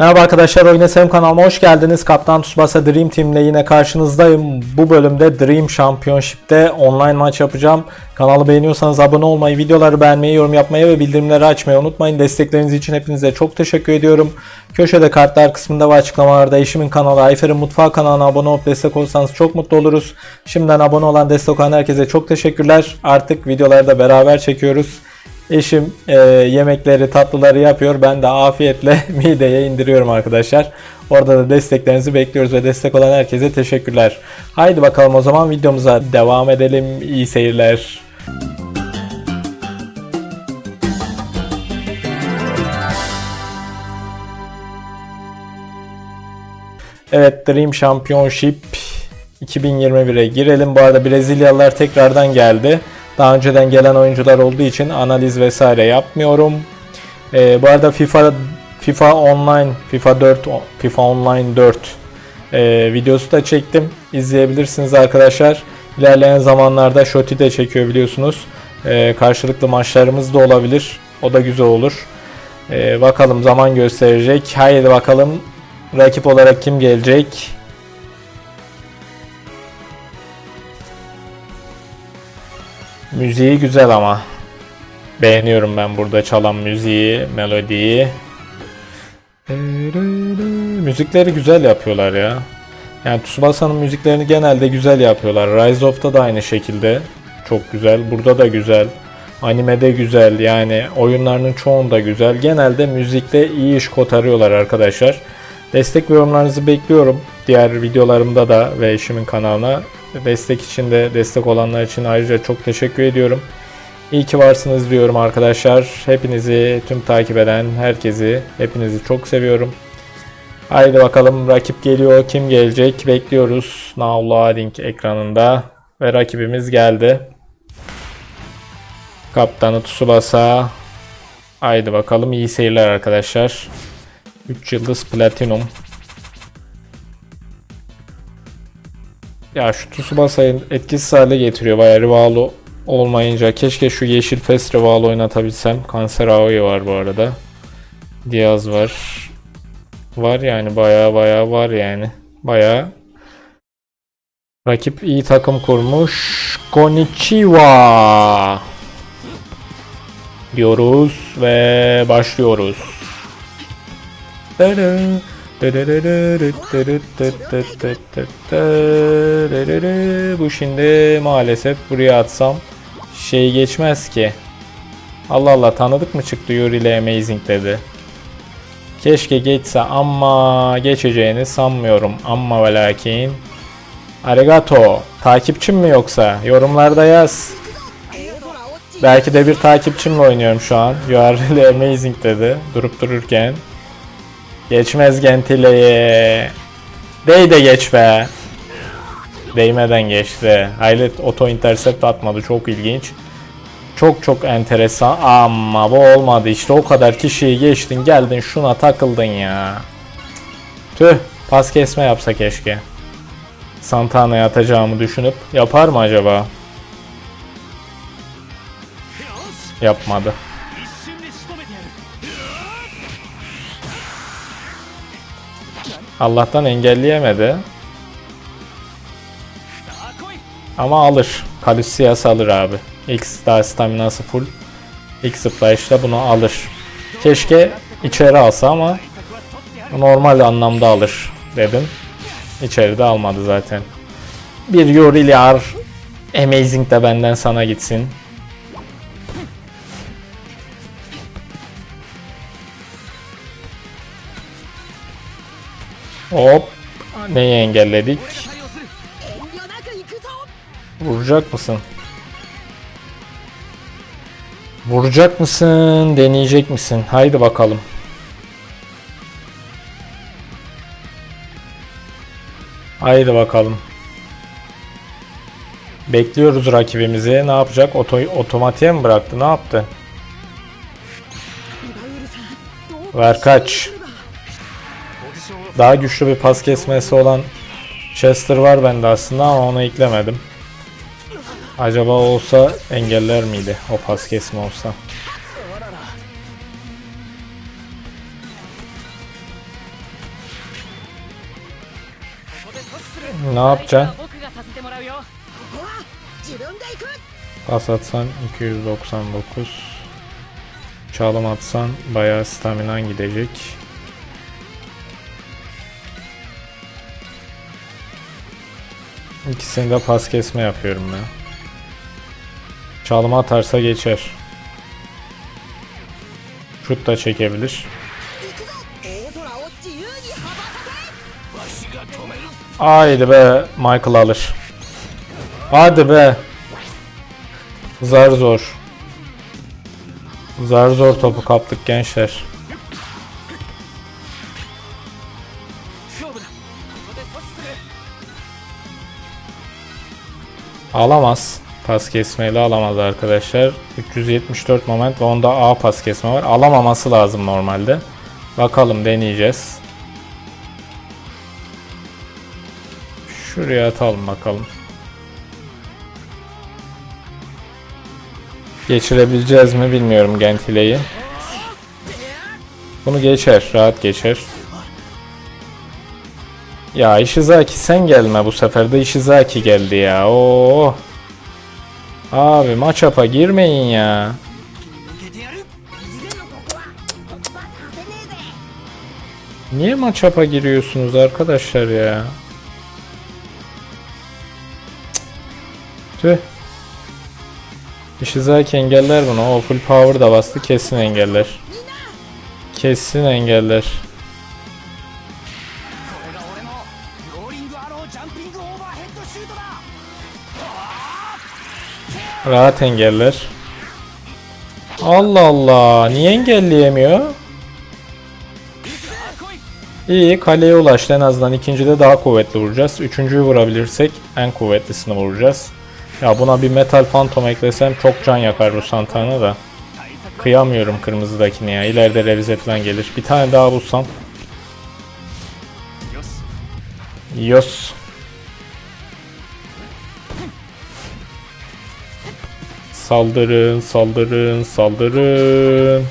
Merhaba arkadaşlar Oyun SM kanalıma hoş geldiniz. Kaptan Tsubasa Dream Team ile yine karşınızdayım. Bu bölümde Dream Championship'te online maç yapacağım. Kanalı beğeniyorsanız abone olmayı, videoları beğenmeyi, yorum yapmayı ve bildirimleri açmayı unutmayın. Destekleriniz için hepinize çok teşekkür ediyorum. Köşede kartlar kısmında ve açıklamalarda eşimin kanalı Ayfer'in Mutfağı kanalına abone olup destek olursanız çok mutlu oluruz. Şimdiden abone olan, destek olan herkese çok teşekkürler. Artık videoları da beraber çekiyoruz. Eşim e, yemekleri, tatlıları yapıyor. Ben de afiyetle mideye indiriyorum arkadaşlar. Orada da desteklerinizi bekliyoruz ve destek olan herkese teşekkürler. Haydi bakalım o zaman videomuza devam edelim. İyi seyirler. Evet Dream Championship 2021'e girelim. Bu arada Brezilyalılar tekrardan geldi. Daha önceden gelen oyuncular olduğu için analiz vesaire yapmıyorum. Ee, bu arada FIFA FIFA Online, FIFA 4, FIFA Online 4 e, videosu da çektim. İzleyebilirsiniz arkadaşlar. İlerleyen zamanlarda Shoti de çekiyor biliyorsunuz. Ee, karşılıklı maçlarımız da olabilir. O da güzel olur. Ee, bakalım zaman gösterecek. Haydi bakalım rakip olarak kim gelecek? Müziği güzel ama. Beğeniyorum ben burada çalan müziği, melodiyi. Müzikleri güzel yapıyorlar ya. Yani Tsubasa'nın müziklerini genelde güzel yapıyorlar. Rise of'ta da aynı şekilde. Çok güzel. Burada da güzel. Animede güzel. Yani oyunlarının çoğunda güzel. Genelde müzikte iyi iş kotarıyorlar arkadaşlar. Destek ve yorumlarınızı bekliyorum. Diğer videolarımda da ve eşimin kanalına. Destek için de destek olanlar için ayrıca çok teşekkür ediyorum. İyi ki varsınız diyorum arkadaşlar. Hepinizi, tüm takip eden herkesi, hepinizi çok seviyorum. Haydi bakalım rakip geliyor. Kim gelecek? Bekliyoruz. Now loading ekranında. Ve rakibimiz geldi. Kaptanı Tsubasa. Haydi bakalım iyi seyirler arkadaşlar. 3 yıldız platinum. Ya şu Tsubasa'yı etkisiz hale getiriyor bayağı Rivalo olmayınca. Keşke şu yeşil fest Rivalo oynatabilsem. Kanser Aoi var bu arada. Diaz var. Var yani bayağı bayağı var yani. Bayağı Rakip iyi takım kurmuş. Konnichiwa diyoruz ve başlıyoruz. Bu şimdi maalesef buraya atsam şey geçmez ki. Allah Allah tanıdık mı çıktı Yuri ile Amazing dedi. Keşke geçse ama geçeceğini sanmıyorum ama ve lakin. Arigato. Takipçim mi yoksa? Yorumlarda yaz. Belki de bir takipçimle oynuyorum şu an. You amazing dedi durup dururken. Geçmez Gentile'ye. Dey de geç be. Değmeden geçti. Haylet auto intercept atmadı. Çok ilginç. Çok çok enteresan ama bu olmadı işte o kadar kişiyi geçtin geldin şuna takıldın ya. Tüh pas kesme yapsa keşke. Santana'ya atacağımı düşünüp yapar mı acaba? Yapmadı. Allah'tan engelleyemedi. Ama alır. Calusias alır abi. X daha staminası full. X zıplayışla bunu alır. Keşke içeri alsa ama normal anlamda alır dedim. İçeride almadı zaten. Bir Yorilar Amazing de benden sana gitsin. Hop. Neyi engelledik? Vuracak mısın? Vuracak mısın? Deneyecek misin? Haydi bakalım. Haydi bakalım. Bekliyoruz rakibimizi. Ne yapacak? Oto otomatiğe mi bıraktı? Ne yaptı? Ver kaç. Daha güçlü bir pas kesmesi olan Chester var bende aslında ama onu eklemedim. Acaba olsa engeller miydi o pas kesme olsa? Ne yapacaksın? Pas atsan 299 Çalım atsan bayağı staminan gidecek. İkisini de pas kesme yapıyorum ben. Çalım atarsa geçer. Şut da çekebilir. Haydi be Michael alır. Hadi be. Zar zor. Zar zor topu kaptık gençler. Alamaz. Pas kesmeyle alamaz arkadaşlar. 374 moment ve onda A pas kesme var. Alamaması lazım normalde. Bakalım deneyeceğiz. Şuraya atalım bakalım. Geçirebileceğiz mi bilmiyorum Gentile'yi. Bunu geçer. Rahat geçer. Ya Ishizaki sen gelme bu sefer de Ishizaki geldi ya. Oo. Abi maçapa girmeyin ya. Niye maçapa giriyorsunuz arkadaşlar ya? Tüh. Ishizaki engeller bunu. O full power da bastı. Kesin engeller. Kesin engeller. Rahat engeller. Allah Allah. Niye engelleyemiyor? İyi kaleye ulaştı en azından ikincide daha kuvvetli vuracağız. Üçüncüyü vurabilirsek en kuvvetlisini vuracağız. Ya buna bir metal fantom eklesem çok can yakar bu Santana da. Kıyamıyorum kırmızıdakini ya. İleride revize falan gelir. Bir tane daha bulsam. Yos. Saldırın, saldırın, saldırın.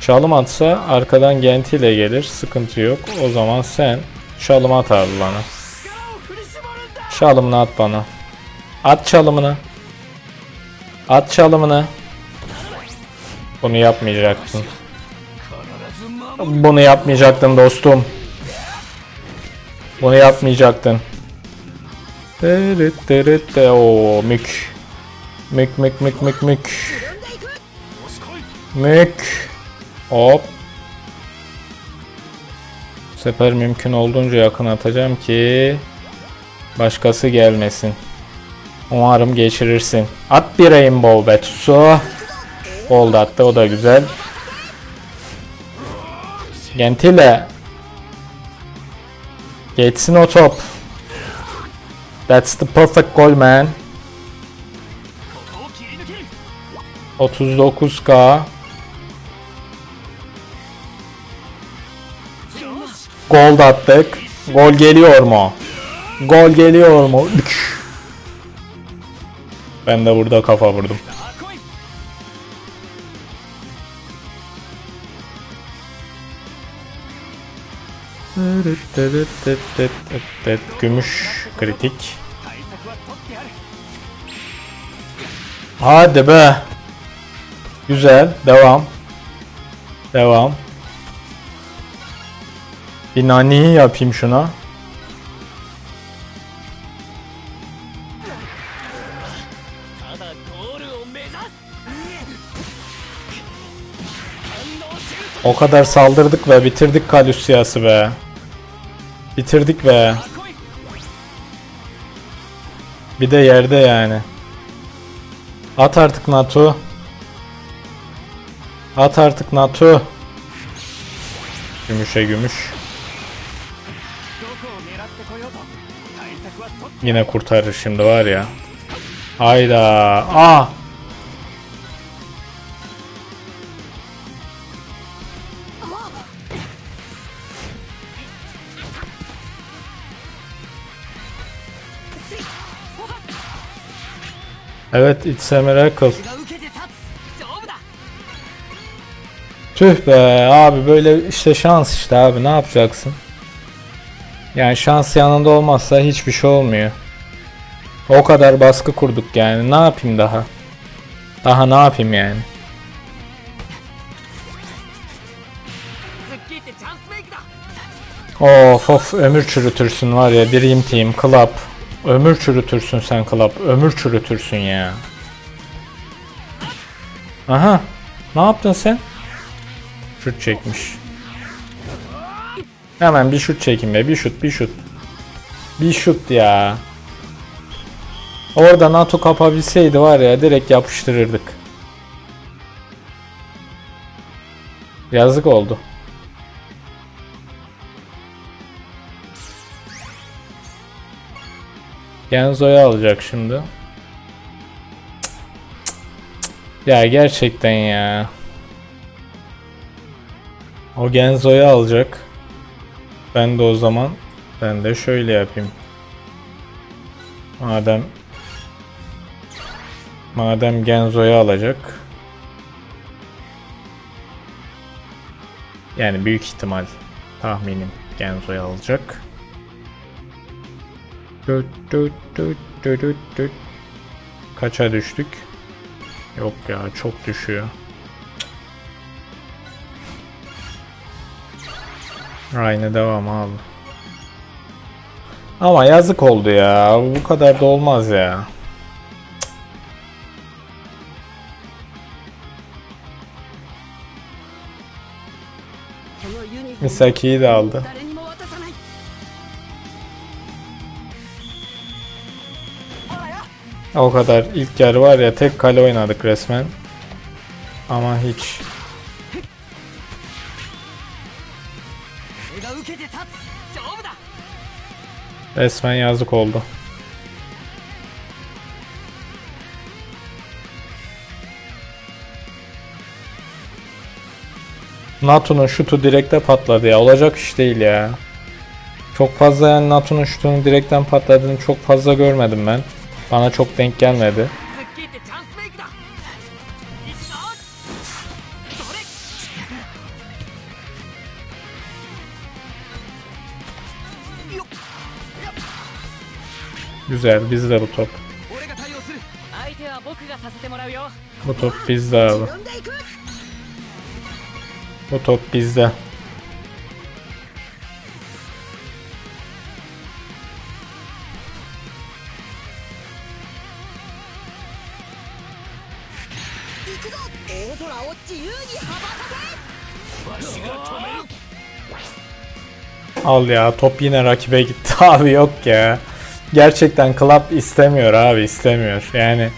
Çalım atsa arkadan Genti ile gelir. Sıkıntı yok. O zaman sen çalım at abi bana. Çalımını at bana. At çalımını. At çalımını. Bunu yapmayacaktın. Bunu yapmayacaktın dostum. Bunu yapmayacaktın. Teret teret te o mük. Mük mük mük mük mük. Mük. Hop. Bu sefer mümkün olduğunca yakın atacağım ki başkası gelmesin. Umarım geçirirsin. At bir rainbow betusu. Gold attı o da güzel. Gentile. Geçsin o top. That's the perfect goal man. 39k. Gol attık. Gol geliyor mu? Gol geliyor mu? Ben de burada kafa vurdum. Gümüş Kritik. Hadi be. Güzel. Devam. Devam. Bir naniyi yapayım şuna. O kadar saldırdık ve bitirdik Kalyus siyası be. Bitirdik be. Bir de yerde yani. At artık Natu. At artık Natu. Gümüşe gümüş. Yine kurtarır şimdi var ya. Hayda. Aa. Evet it's a miracle. Tüh be abi böyle işte şans işte abi ne yapacaksın? Yani şans yanında olmazsa hiçbir şey olmuyor. O kadar baskı kurduk yani ne yapayım daha? Daha ne yapayım yani? Of of ömür çürütürsün var ya Dream Team, Club, Ömür çürütürsün sen Club. Ömür çürütürsün ya. Aha. Ne yaptın sen? Şut çekmiş. Hemen bir şut çekin be. Bir şut bir şut. Bir şut ya. Orada NATO kapabilseydi var ya direkt yapıştırırdık. Yazık oldu. Genzo'yu alacak şimdi. Ya gerçekten ya. O Genzo'yu alacak. Ben de o zaman ben de şöyle yapayım. Madem madem Genzo'yu alacak. Yani büyük ihtimal tahminim Genzo'yu alacak. Düt. Kaça düştük? Yok ya çok düşüyor. Aynı devam abi. Ama yazık oldu ya. Bu kadar da olmaz ya. Misaki'yi de aldı. O kadar ilk yer var ya tek kale oynadık resmen. Ama hiç. Resmen yazık oldu. NATO'nun şutu direkte patladı ya. Olacak iş değil ya. Çok fazla yani NATO'nun şutunun direkten patladığını çok fazla görmedim ben. Bana çok denk gelmedi. Güzel bizde bu top. Bu top bizde abi. Bu top bizde. Al ya top yine rakibe gitti abi yok ya. Gerçekten club istemiyor abi istemiyor. Yani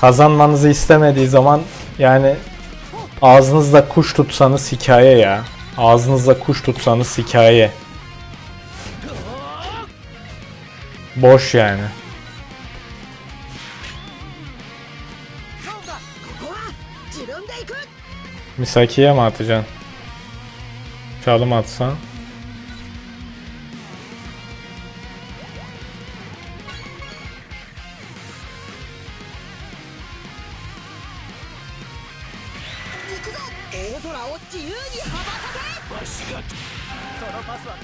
kazanmanızı istemediği zaman yani ağzınızda kuş tutsanız hikaye ya. Ağzınızda kuş tutsanız hikaye. Boş yani. Misaki'ye mi atacaksın? Çalım atsan.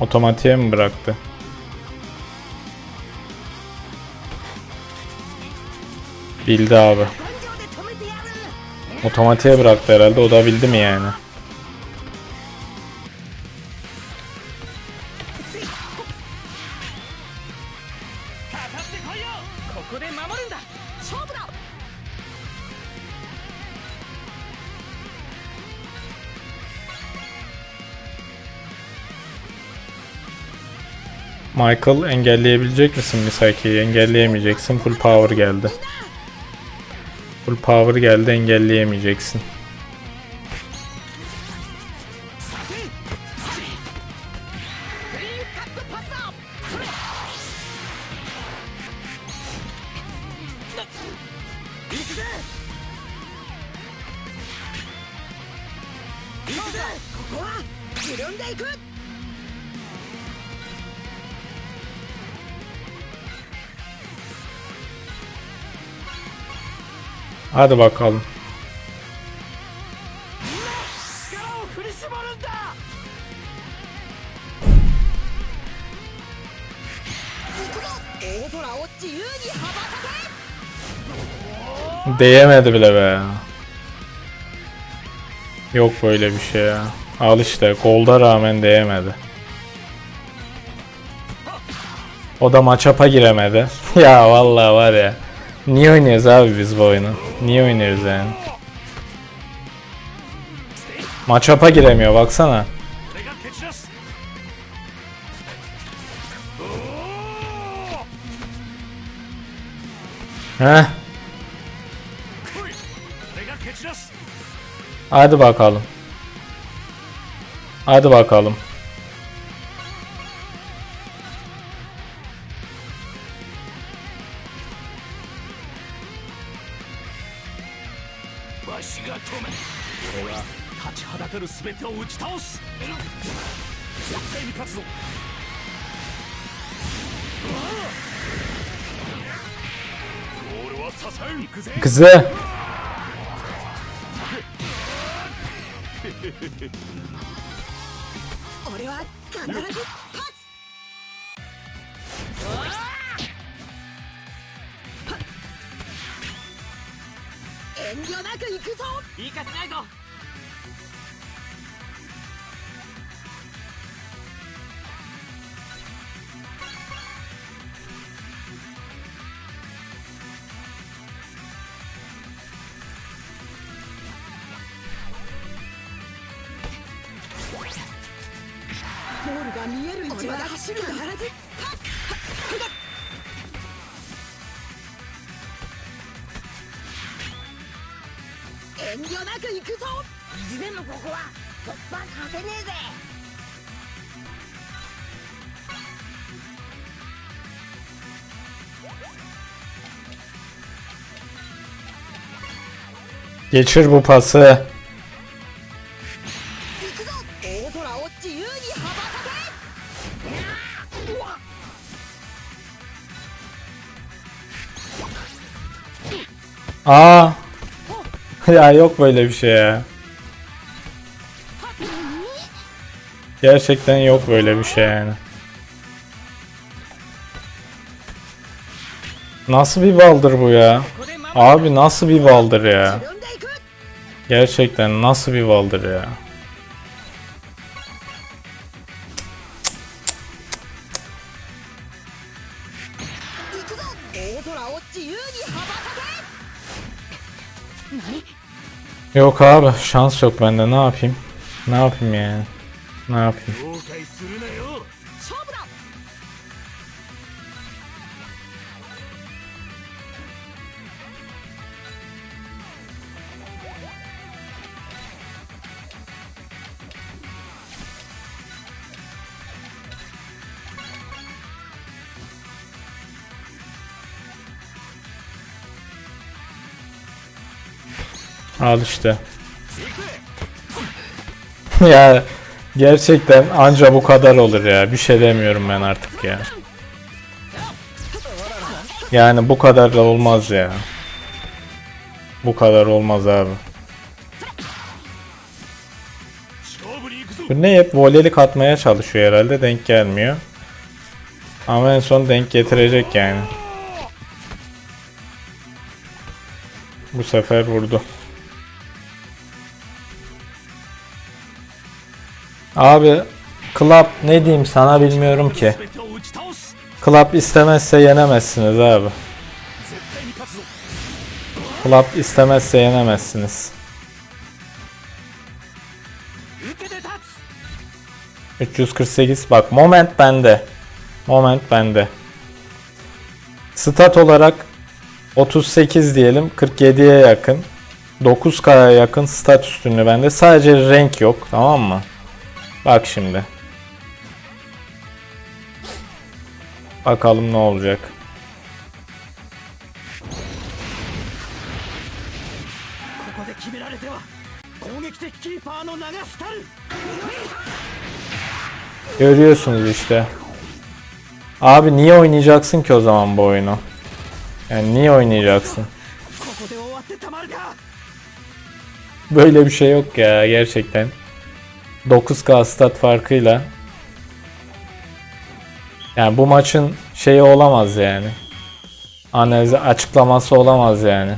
Otomatiğe mi bıraktı? Bildi abi. Otomatiğe bıraktı herhalde. O da bildi mi yani? Michael engelleyebilecek misin Misaki'yi? Engelleyemeyeceksin. Full power geldi. Full power geldi engelleyemeyeceksin. Good! Hadi bakalım. Değemedi bile be. Yok böyle bir şey ya. Al işte golda rağmen değemedi. O da maçapa giremedi. ya vallahi var ya. Niye oynuyoruz abi biz bu oyunu? Niye oynuyoruz yani? Maçapa giremiyor baksana. Heh. Hadi bakalım. Hadi bakalım. 行くぜ.俺は必ず勝つ遠慮なく行くぞ行かせないぞ遠慮なく行くぞ意地でもここは突破させねえぜ Geçir bu pası. 行く ya yok böyle bir şey ya. Gerçekten yok böyle bir şey yani. Nasıl bir baldır bu ya? Abi nasıl bir baldır ya? Gerçekten nasıl bir baldır ya? Yok abi şans yok bende ne yapayım? Ne yapayım yani? Ne yapayım? Al işte. ya gerçekten anca bu kadar olur ya. Bir şey demiyorum ben artık ya. Yani bu kadar da olmaz ya. Bu kadar olmaz abi. Bu ne hep volelik atmaya çalışıyor herhalde denk gelmiyor. Ama en son denk getirecek yani. Bu sefer vurdu. Abi Club ne diyeyim sana bilmiyorum ki. Club istemezse yenemezsiniz abi. Club istemezse yenemezsiniz. 348 bak moment bende. Moment bende. Stat olarak 38 diyelim 47'ye yakın. 9K'ya yakın stat üstünlüğü bende. Sadece renk yok tamam mı? Bak şimdi. Bakalım ne olacak. Görüyorsunuz işte. Abi niye oynayacaksın ki o zaman bu oyunu? Yani niye oynayacaksın? Böyle bir şey yok ya gerçekten. 9K stat farkıyla. Yani bu maçın şeyi olamaz yani. Analizi açıklaması olamaz yani.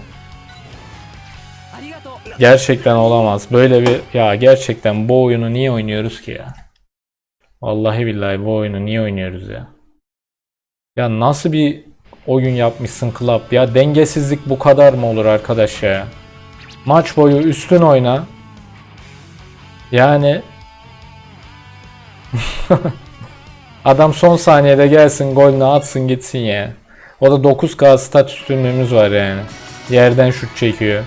Gerçekten olamaz. Böyle bir ya gerçekten bu oyunu niye oynuyoruz ki ya? Vallahi billahi bu oyunu niye oynuyoruz ya? Ya nasıl bir oyun yapmışsın Club ya? Dengesizlik bu kadar mı olur arkadaş ya? Maç boyu üstün oyna. Yani adam son saniyede gelsin golünü atsın gitsin ya. O da 9K stat üstünlüğümüz var yani. Yerden şut çekiyor.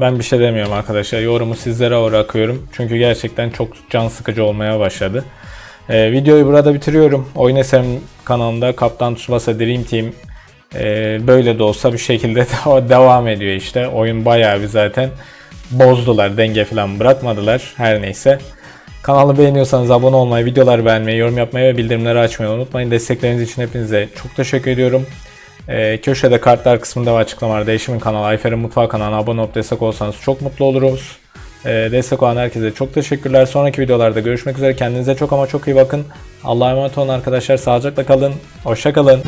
Ben bir şey demiyorum arkadaşlar. Yorumu sizlere bırakıyorum. Çünkü gerçekten çok can sıkıcı olmaya başladı. Ee, videoyu burada bitiriyorum. Oyun Eserim kanalında Kaptan Tsubasa Dream Team e, böyle de olsa bir şekilde de- devam ediyor işte. Oyun bayağı bir zaten bozdular. Denge falan bırakmadılar. Her neyse. Kanalı beğeniyorsanız abone olmayı, videoları beğenmeyi, yorum yapmayı ve bildirimleri açmayı unutmayın. Destekleriniz için hepinize çok teşekkür ediyorum. Ee, köşede kartlar kısmında ve açıklamalarda Eşimin kanalı, Ayfer'in mutfağı kanalına abone olup destek olsanız çok mutlu oluruz. Ee, destek olan herkese çok teşekkürler. Sonraki videolarda görüşmek üzere. Kendinize çok ama çok iyi bakın. Allah'a emanet olun arkadaşlar. Sağlıcakla kalın. Hoşça kalın.